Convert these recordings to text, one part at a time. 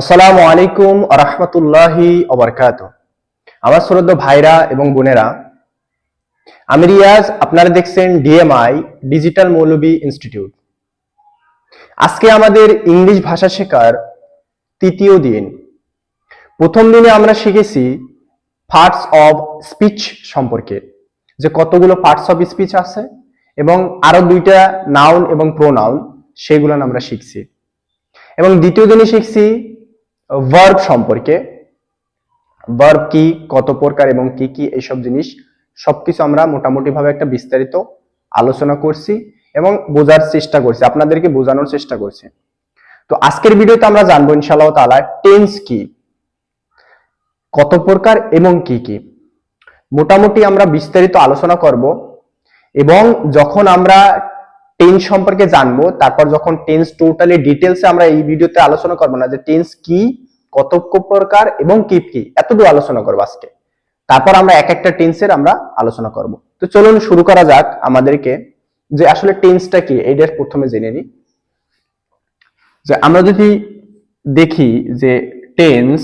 আসসালামু আলাইকুম রহমতুল্লাহি অবরকাত আমার শ্রদ্ধ ভাইরা এবং বোনেরা, আমি রিয়াজ, আপনারা দেখছেন ডিএমআই, ডিজিটাল মৌলবী ইনস্টিটিউট। আজকে আমাদের ইংলিশ ভাষা শেখার তৃতীয় দিন। প্রথম দিনে আমরা শিখেছি পার্টস অফ স্পিচ সম্পর্কে, যে কতগুলো পার্টস অফ স্পিচ আছে এবং আরও দুইটা নাউন এবং প্রোনাউন সেগুলো আমরা শিখছি। এবং দ্বিতীয় দিনে শিখছি ভার্ব সম্পর্কে। ভার্ব কি, কত প্রকার এবং কি কি এইসব জিনিস, সবকিছু আমরা মোটামুটি ভাবে একটা বিস্তারিত আলোচনা করছি এবং বোঝার চেষ্টা করছি, আপনাদেরকে বোঝানোর চেষ্টা করছি। তো আজকের ভিডিওতে আমরা জানব ইনশাআল্লাহ তাআলা টেন্স কি, কত প্রকার এবং কি কি। মোটামুটি আমরা বিস্তারিত আলোচনা করব এবং যখন আমরা টেন্স সম্পর্কে জানব, তারপর যখন টেন্স টোটালি ডিটেলসে আমরা এই ভিডিওতে আলোচনা করব না যে টেন্স কি কত প্রকার এবং কি কি এতটুকু আলোচনা করব আজকে। তারপর আমরা এক একটা টেন্সের আমরা আলোচনা করব। তো চলুন শুরু করা যাক আমাদেরকে যে আসলে টেন্সটা কি এইটার প্রথমে জেনে নিই। যে আমরা যদি দেখি যে টেন্স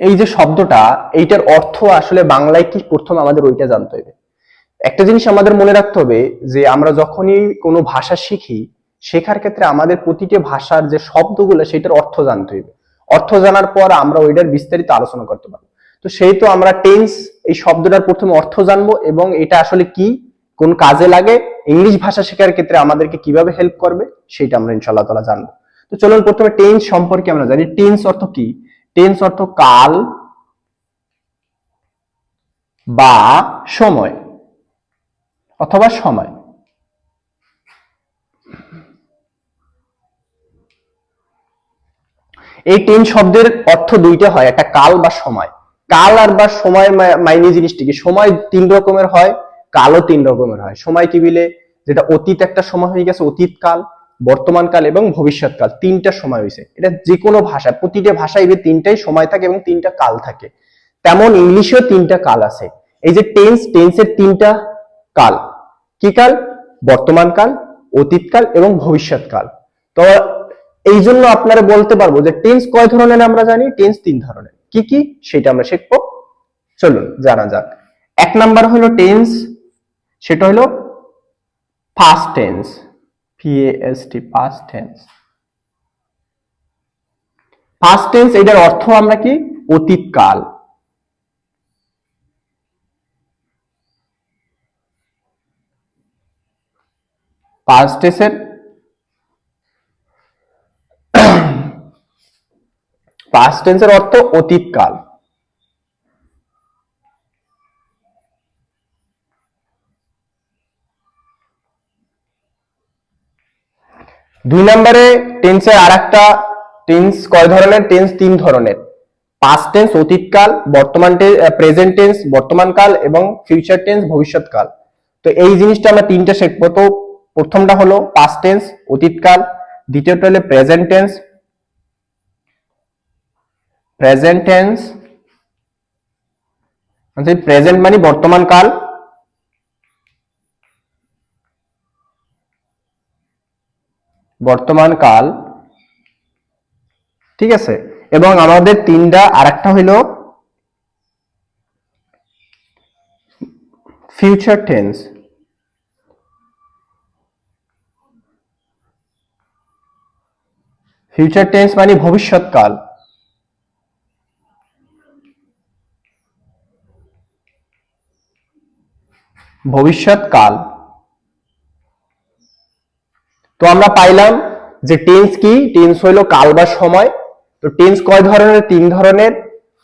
এই যে শব্দটা, এইটার অর্থ আসলে বাংলায় কি প্রথম আমাদের ওইটা জানতে হবে। একটা জিনিস আমাদের মনে রাখতে হবে যে আমরা যখনই কোনো ভাষা শিখি, শেখার ক্ষেত্রে আমাদের প্রতিটি ভাষার যে শব্দগুলো সেটার অর্থ জানতে হবে। অর্থ জানার পর আমরা ওইটার বিস্তারিত আলোচনা করতে পারব। তো সেই তো আমরা টেন্স এই শব্দটার প্রথমে অর্থ জানব এবং এটা আসলে কি, কোন কাজে লাগে, ইংলিশ ভাষা শেখার ক্ষেত্রে আমাদেরকে কীভাবে হেল্প করবে সেটা আমরা ইনশাল্লাহ তালা জানব। তো চলুন প্রথমে টেন্স সম্পর্কে আমরা জানি। টেন্স অর্থ কি? টেন্স অর্থ কাল বা সময়। অথবা সময়। এই টেন শব্দের অর্থ দুইটা হয়, একটা কাল বা সময়। কাল আর বা সময় মাইনে জিনিসটি কি? সময় তিন রকমের হয়, কালও তিন রকমের হয়। সময় কি বিলে যেটা অতীত একটা সময় হয়ে গেছে, অতীত কাল, বর্তমান কাল এবং ভবিষ্যৎ কাল। তিনটা সময় হয়েছে এটা যে কোনো ভাষা, প্রতিটা ভাষায় এবার তিনটাই সময় থাকে এবং তিনটা কাল থাকে। তেমন ইংলিশেও তিনটা কাল আছে। এই যে টেন্স টেন্সের তিনটা কাল। কি কাল? বর্তমান কাল, অতীত কাল এবং ভবিষ্যৎ কাল। তো এই জন্য আপনারা বলতে পারব যে টেন্স কয় ধরনের আমরা জানি? টেন্স তিন ধরনের। কি কি? সেটা আমরা শিখব। চলুন, জানা যাক। এক নাম্বার হলো টেন্স সেটা হলো first tense P A S T first tense first tense এটার অর্থ আমরা কি? অতীত কাল পাস্ট টেন্সের অর্থ অতীত কাল দুই নম্বরে টেন্সের আর একটা টেন্স কয় ধরনের? টেন্স তিন ধরনের। পাস্ট টেন্স অতীতকাল, বর্তমান প্রেজেন্ট টেন্স বর্তমান কাল এবং ফিউচার টেন্স ভবিষ্যৎ কাল তো এই জিনিসটা আমরা তিনটা শিখব। তো প্রথমটা হলো পাস্ট টেন্স অতীতকাল দ্বিতীয়টা হলো present tense present tense present মানে বর্তমান কাল। বর্তমান কাল। ঠিক আছে? এবং আমাদের তিনটা, আরেকটা হইল ফিউচার টেন্স ফিউচার টেন্স মানে ভবিষ্যৎকাল। ভবিষ্যৎকাল। তো আমরা পাইলাম যে টেন্স কি? টেন্স হইল কাল বা সময়। তো টেন্স কয় ধরনের? তিন ধরনের।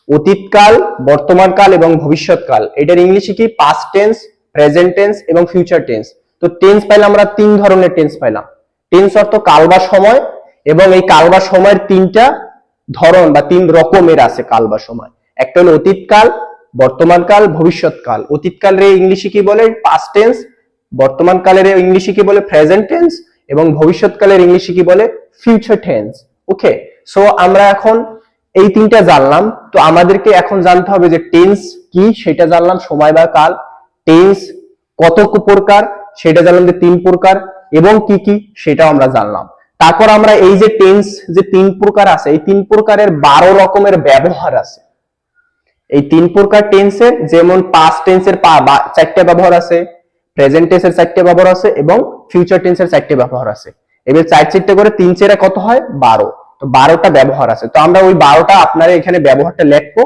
অতীতকাল, বর্তমানকাল এবং ভবিষ্যৎকাল। এটার ইংলিশে কি? পাস্ট টেন্স প্রেজেন্ট টেন্স এবং ফিউচার টেন্স তো টেন্স পাইলাম আমরা তিন ধরনের টেন্স পাইলাম। টেন্স অর্থ কাল বা সময় এবং এই কাল বা সময়ের তিনটা ধরন বা তিন রকমের আছে কাল বা সময়। একটা হলো অতীতকাল, বর্তমানকাল, ভবিষ্যৎকাল। অতীতকালের ইংলিশে কি বলে? পাস্ট টেন্স বর্তমান কালের ইংলিশে কি বলে? প্রেজেন্ট টেন্স এবং ভবিষ্যৎকালের ইংলিশে কি বলে? ফিউচার টেন্স ওকে সো আমরা এখন এই তিনটা জানলাম। তো আমাদেরকে এখন জানতে হবে যে টেন্স কি? সেটা জানলাম সময় বা কাল। টেন্স কত প্রকার? সেটা জানলাম যে তিন প্রকার। এবং কি কি? সেটাও আমরা জানলাম। তারপর আমরা এই যে টেন্স যে তিন প্রকার আছে, এই তিন প্রকারের বারো রকমের ব্যবহার আছে। এই তিন প্রকার টেন্সের যেমন পাস্ট টেন্সের চারটে ব্যবহার আছে প্রেজেন্ট টেন্সের চারটে ব্যবহার আছে এবং ফিউচার টেন্সের চারটে ব্যবহার আছে। এবার চার চারটে করে তিন চেরা কত হয়? বারো। তো বারোটা ব্যবহার আছে। তো আমরা ওই বারোটা আপনারা এখানে ব্যবহারটা লিখব।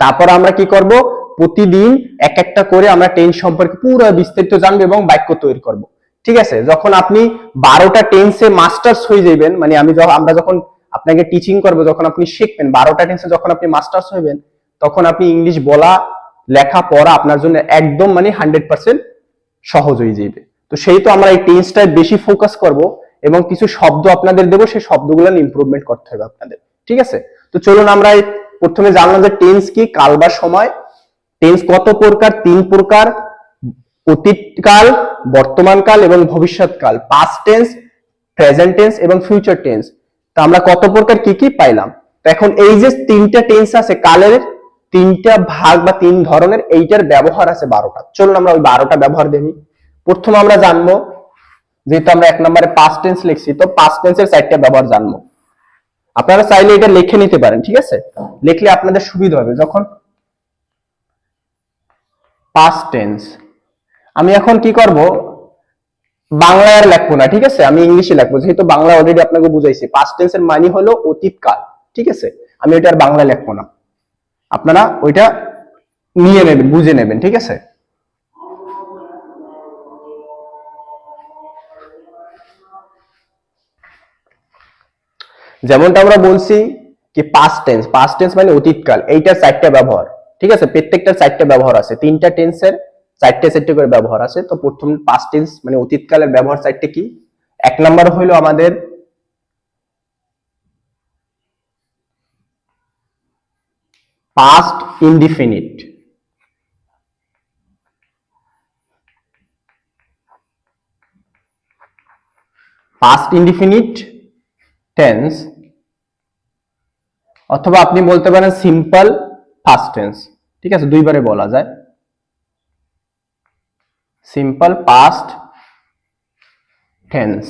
তারপর আমরা কি করব? প্রতিদিন এক একটা করে আমরা টেন্স সম্পর্কে পুরো বিস্তারিত জানব এবং বাক্য তৈরি করব। ঠিক আছে? যখন আপনি বারোটা টেন্সে মাস্টার্স হয়ে যাবেন মানে আমি আমরা যখন আপনাকে টিচিং করব, যখন আপনি শিখবেন, বারোটা টেন্সে যখন আপনি মাস্টার্স হইবেন, তখন আপনি ইংলিশ বলা, লেখা, পড়া আপনার জন্য একদম মানে হান্ড্রেড পার্সেন্ট সহজ হয়ে যাবে তো সেই তো আমরা এই টেন্সটায় বেশি ফোকাস করব এবং কিছু শব্দ আপনাদের দেবো, সেই শব্দগুলো ইমপ্রুভমেন্ট করতে হবে আপনাদের। ঠিক আছে? তো চলুন আমরা প্রথমে জানলাম যে টেন্স কি, কাল বা সময়। টেন্স কত প্রকার? তিন প্রকার। অতীতকাল বর্তমানকাল এবং ভবিষ্যৎকাল পাস্ট টেন্স প্রেজেন্ট টেন্স এবং ফিউচার টেন্স তো আমরা কত প্রকার কি কি পাইলাম? তো এখন এই যে তিনটা টেন্স আছে কালের, তিনটা ভাগ বা তিন ধরনের, এইটার ব্যবহার আছে বারোটা। চলুন আমরা ওই বারোটা ব্যবহার দেনি প্রথম আমরা জানব, যেহেতু আমরা এক নম্বরে পাস্ট টেন্স লিখছি, তো পাস্ট টেন্সের চারটা ব্যবহার জানব। আপনারা চাইলে এটা লিখে নিতে পারেন, ঠিক আছে? লিখলে আপনাদের সুবিধা হবে। যখন পাস্ট টেন্স আমি এখন কি করব? বাংলায় আর লিখব না, ঠিক আছে? আমি ইংলিশে লিখব, যেহেতু বাংলা অলরেডি আপনাকে বুঝাইছি। পাস্ট টেন্সের মানে হলো অতীতকাল, ঠিক আছে? আমি ওইটা আর বাংলা লিখব না। আপনারা ওইটা নিয়ে নেবেন, বুঝে নেবেন, ঠিক আছে? যেমনটা আমরা বলছি কি পাস্ট টেন্স পাস্ট টেন্স মানে অতীতকাল এইটার চারটা ব্যবহার, ঠিক আছে? প্রত্যেকটার চারটা ব্যবহার আছে। তিনটা টেন্সের চারটে চারটে করে ব্যবহার আছে। তো প্রথম পাস্ট টেন্স মানে অতীতকালের ব্যবহার চারটে কি? এক নম্বর হইল আমাদের past indefinite past indefinite tense অথবা আপনি বলতে পারেন সিম্পল ফাস্ট টেন্স ঠিক আছে, দুইবারে বলা যায়। সিম্পল পাস্ট টেন্স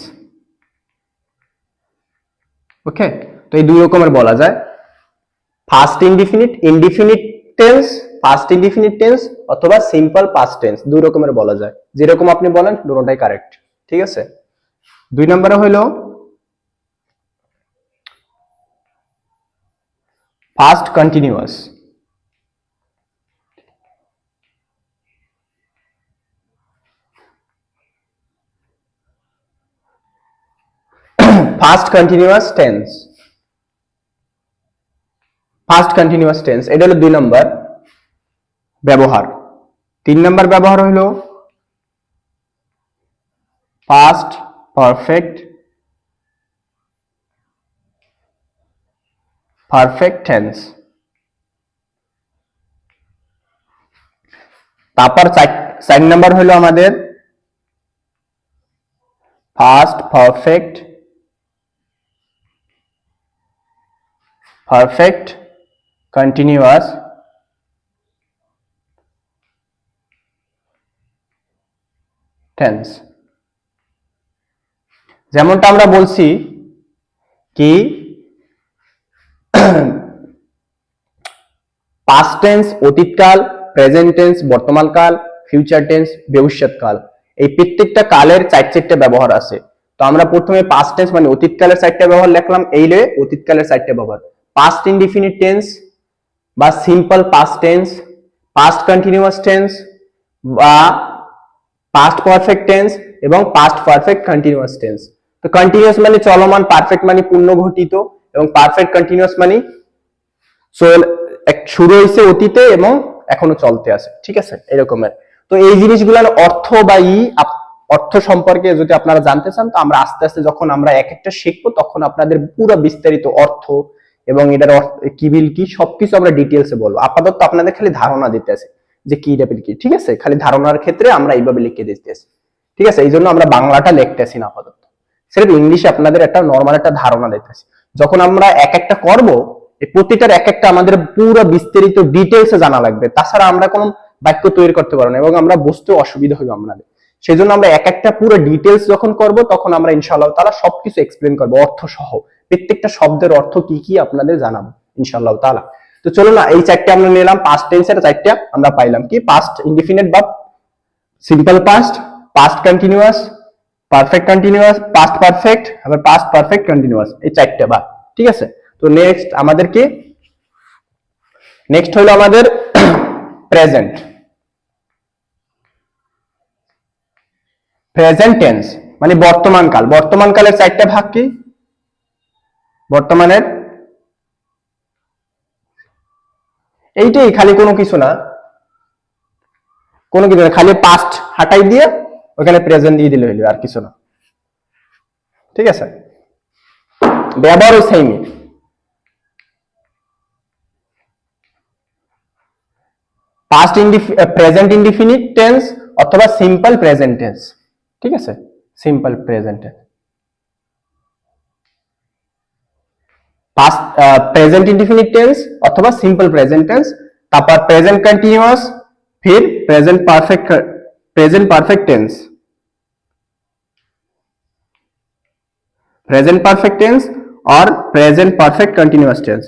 ওকে তো এই দুই রকমের বলা যায়। First indefinite indefinite tense first indefinite tense অথবা সিম্পল পাস্ট টেন্স দুই রকমের বলা যায়। যেরকম আপনি বলেন, দুটোটাই কারেক্ট ঠিক আছে? দুই নম্বরে হইল, past continuous. Past continuous tense. Past continuous tense. এটা হলো দুই নম্বর ব্যবহার। তিন নম্বর ব্যবহার হলো past perfect পারফেক্ট টেন্স তারপর চার নাম্বার হলো আমাদের first perfect perfect continuous tense যেমনটা আমরা বলছি কি পাস্ট টেন্স অতীতকাল প্রেজেন্ট টেন্স বর্তমানকাল ফিউচার টেন্স ভবিষ্যৎকাল এই প্রত্যেকটা কালের চার চারটে ব্যবহার আছে। তো আমরা প্রথমে পাস্ট টেন্স মানে অতীতকালের চারটে ব্যবহার লিখলাম, এই লে অতীতকালের চারটে ব্যবহার। পাস্ট ইনডিফিনিট টেন্স বা simple past tense past continuous tense বা পাস্ট পারফেক্ট টেন্স এবং পাস্ট পারফেক্ট কন্টিনিউয়াস টেন্স তো কন্টিনিউয়াস মানে চলমান পারফেক্ট মানে পূর্ণ ঘটিত এবং পারফেক্ট কন্টিনিউয়াস মানে চল এক শুরু হয়েছে অতীতে এবং এখনও চলতে আছে, ঠিক আছে? এরকমের। তো এই জিনিসগুলোর অর্থ বা ই অর্থ সম্পর্কে যদি আপনারা জানতে চান, তো আমরা আস্তে আস্তে যখন আমরা এক একটা শিখব, তখন আপনাদের পুরো বিস্তারিত অর্থ এবং এটার কি বিল কি, সবকিছু আমরা ডিটেলসে বলব। আপাতত আপনাদের খালি ধারণা দিতে আছে যে কি লেভেল কি, ঠিক আছে? খালি ধারণার ক্ষেত্রে আমরা এইভাবে লিখে দিতেছি ঠিক আছে? এই জন্য আমরা বাংলাটা লিখতেছি না আপাতত। সেটা ইংলিশে আপনাদের একটা নর্মাল একটা ধারণা দিতেছি যখন আমরা এক একটা করব প্রতিটার এক একটা আমাদের পুরো বিস্তারিত ডিটেলসে জানা লাগবে। তাছাড়া আমরা কোনো বাক্য তৈরি করতে পারব না এবং আমরা বুঝতে অসুবিধা হবে আমাদের সেই জন্য আমরা এক একটা পুরো ডিটেলস যখন করব, তখন আমরা ইনশাআল্লাহ তাআলা সবকিছু এক্সপ্লেন করব অর্থ সহ প্রত্যেকটা শব্দের অর্থ কি কি আপনাদের জানাব, ইনশাআল্লাহ তাআলা। তো চলো না, এই চারটে আমরা নিলাম পাস্ট টেন্সের চারটা আমরা পাইলাম কি? পাস্ট ইনডিফিনিট বা simple past past continuous perfect continuous past perfect আবার পাস্ট পারফেক্ট কন্টিনিউয়াস এই চারটে বা ঠিক আছে? তো নেক্সট আমাদের কি নেক্সট হলো আমাদের প্রেজেন্ট প্রেজেন্ট টেন্স মানে বর্তমান কাল। বর্তমান কালের চারটা ভাগ কি? বর্তমানের? এইটাই খালি কোনো কিছু না। কোনো কিছু না, খালি পাস্ট হাটাই দিয়ে ওখানে প্রেজেন্ট দিয়ে দিলে হইল, আর কিছু না। ঠিক আছে? ব্যবহারও সেমই পাস্ট প্রেজেন্ট ইনডিফিনিট টেন্স অথবা সিম্পল প্রেজেন্ট টেন্স ঠিক আছে simple present tense past present indefinite tense অথবা সিম্পল প্রেজেন্ট টেন্স তারপর প্রেজেন্ট কন্টিনিউয়াস फिर present perfect present perfect tense present perfect tense और present perfect continuous tense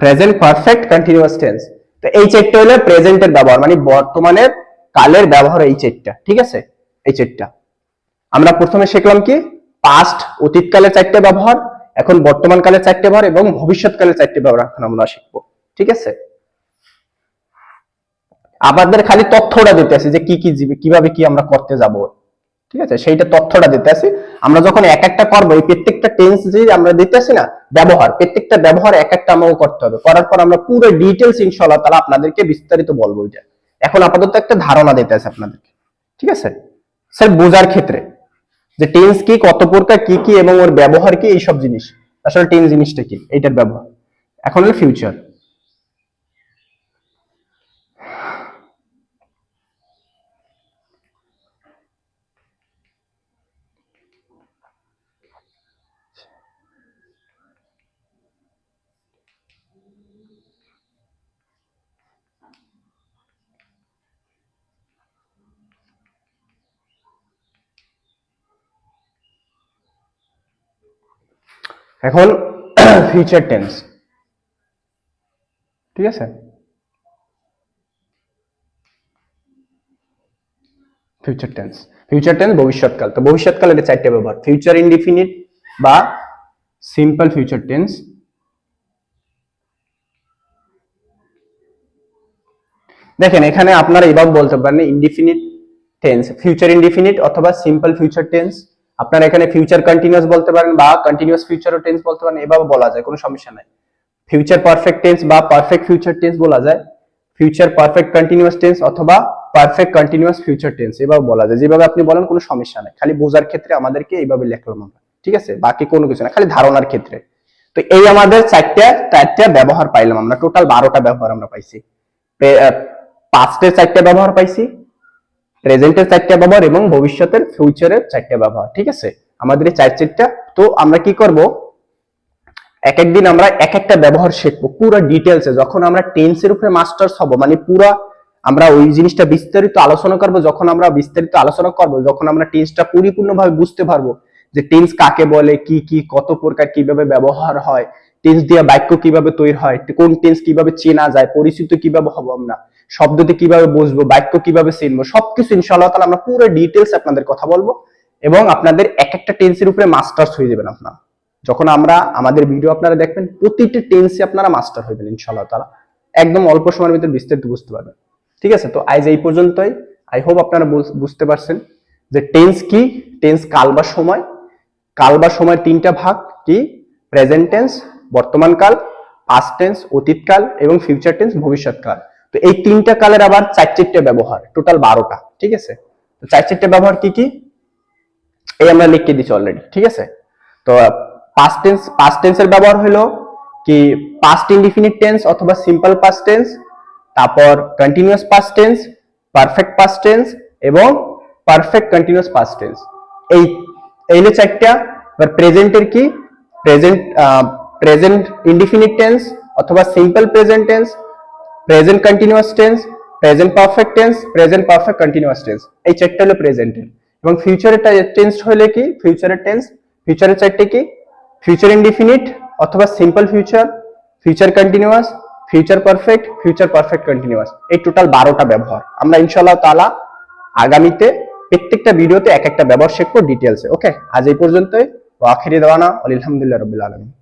present perfect continuous tense তো এই চারটা হলো প্রেজেন্টের ব্যবহার মানে বর্তমানের কালের ব্যবহার এই চারটা, ঠিক আছে? এই চারটা। আমরা প্রথমে শিখলাম কি? পাস্ট অতীতকালের চারটে ব্যবহার, এখন বর্তমান কালের চারটে ব্যবহার এবং ভবিষ্যৎকালের চারটে ব্যবহার এখন আমরা শিখব, ঠিক আছে? আমাদের খালি তথ্যটা দিতে আছে যে কি কি জীবে, কীভাবে কি আমরা করতে যাব, ঠিক আছে? সেইটা তথ্যটা দিতে আছে আমরা যখন এক একটা করব, এই প্রত্যেকটা টেন্স যে আমরা দিতে আছি না, ব্যবহার, প্রত্যেকটা ব্যবহার এক একটা আমাকে করতে হবে। করার পর আমরা পুরো ডিটেলস ইনশাআল্লাহ তাআলা আপনাদেরকে বিস্তারিত বলব এটা। এখন আপাতত একটা ধারণা দিতে আছে আপনাদেরকে, ঠিক আছে? স্যার, বোঝার ক্ষেত্রে যে টেন্স কি, কত প্রকার, কি কি, এবং ওর ব্যবহার কি, এইসব জিনিস। আসলে টেন্স জিনিসটা কি, এইটার ব্যবহার। এখন হলো ফিউচার এখন ফিউচার টেন্স ঠিক আছে? ফিউচার টেন্স ফিউচার টেন্স ভবিষ্যৎকাল। তো ভবিষ্যৎকাল এটা চারটে ব্যবহার ফিউচার ইনডিফিনিট বা সিম্পল ফিউচার টেন্স দেখেন, এখানে আপনারা এভাবে বলতে পারেন ইনডিফিনিট টেন্স ফিউচার ইনডিফিনিট অথবা সিম্পল ফিউচার টেন্স আপনারা এখানে ফিউচার কন্টিনিউয়াস বলতে পারেন বা কন্টিনিউয়াস ফিউচার টেন্স বলতে পারেন, এভাবে বলা যায়, কোনো সমস্যা নাই। ফিউচার পারফেক্ট টেন্স বা পারফেক্ট ফিউচার টেন্স বলা যায়। ফিউচার পারফেক্ট কন্টিনিউয়াস টেন্স অথবা পারফেক্ট কন্টিনিউয়াস ফিউচার টেন্স এভাবে বলা যায়। যেভাবে আপনি বলেন, কোনো সমস্যা নাই। খালি বোঝার ক্ষেত্রে আমাদেরকে এইভাবে লিখলাম আমরা। ঠিক আছে? বাকি কোনো কিছু না খালি ধারণার ক্ষেত্রে। তো এই আমাদের চারটা চারটা ব্যবহার পাইলাম আমরা। টোটাল বারোটা ব্যবহার আমরা পাইছি। পাস্টের চারটা ব্যবহার পাইছি। প্রেজেন্টের চারটা ব্যবহার এবং ভবিষ্যতের ফিউচারের চারটা ব্যবহার, ঠিক আছে? আমাদের এই চার চারটা, তো আমরা কি করব? এক একদিন আমরা এক একটা ব্যবহার শিখব, পুরো ডিটেলসে যখন আমরা টেন্সের উপরে মাস্টার্স হব মানে পুরো আমরা ওই জিনিসটা বিস্তারিত আলোচনা করব, যখন আমরা বিস্তারিত আলোচনা করব, যখন আমরা টেন্সটা পরিপূর্ণভাবে বুঝতে পারব যে টেন্স কাকে বলে, কি কি, কত প্রকার, কীভাবে ব্যবহার হয় টেন্স দিয়ে বাক্য কীভাবে তৈরি হয়, কোন টেন্স কীভাবে চেনা যায়, পরিচিত কীভাবে হব আমরা শব্দতে কীভাবে বুঝব, বাক্য কীভাবে চিনবো, সবকিছু ইনশাআল্লাহ তাআলা আমরা পুরো ডিটেলস আপনাদের কথা বলব এবং আপনাদের এক একটা টেন্সের উপরে মাস্টার্স হয়ে যাবেন আপনারা। যখন আমরা আমাদের ভিডিও আপনারা দেখবেন, প্রতিটি টেন্সে আপনারা মাস্টার হইবেন ইনশাআল্লাহ তাআলা। একদম অল্প সময়ের ভিতরে বিস্তারিত বুঝতে পারবেন। ঠিক আছে? তো আজ এই পর্যন্তই। আই হোপ আপনারা বুঝতে পারছেন যে টেন্স কি টেন্স কাল বা সময়। কাল বা সময়ের তিনটা ভাগ কি? প্রেজেন্ট টেন্স বর্তমান কাল পাস্ট টেন্স অতীতকাল এবং ফিউচার টেন্স ভবিষ্যৎকাল তো এই তিনটা কালের আবার চার চারটে ব্যবহার টোটাল বারোটা, ঠিক আছে? তো চার চারটে ব্যবহার কি কি? এই আমরা লিখে দিচ্ছি অলরেডি ঠিক আছে? তো পাস্ট টেন্স পাস্ট টেন্সের ব্যবহার হলো কি পাস্ট ইনডিফিনিট টেন্স অথবা সিম্পল পাস্ট টেন্স তারপর continuous past tense perfect past tense এবং পারফেক্ট কন্টিনিউয়াস পাস্ট টেন্স এই এই হলো চারটা, এবার প্রেজেন্টের কি? প্রেজেন্ট প্রেজেন্ট ইনডিফিনিট টেন্স অথবা simple present tense present continuous tense present perfect tense present perfect continuous tense এই চারটা হলো প্রেজেন্টের এবং ফিউচারের টেন্স হলে কি? ফিউচারের টেন্স ফিউচারের চারটে কি? ফিউচার ইনডিফিনিট অথবা simple future future continuous future perfect future perfect continuous এই টোটাল বারোটা ব্যবহার। আমরা ইনশাল্লাহ তালা আগামীতে প্রত্যেকটা ভিডিওতে এক একটা ব্যবহার শিখব ডিটেলসে ওকে আজ এই পর্যন্তই। ও আখিরি দেওয়ানা, আলহামদুলিল্লাহ রবিল আলমী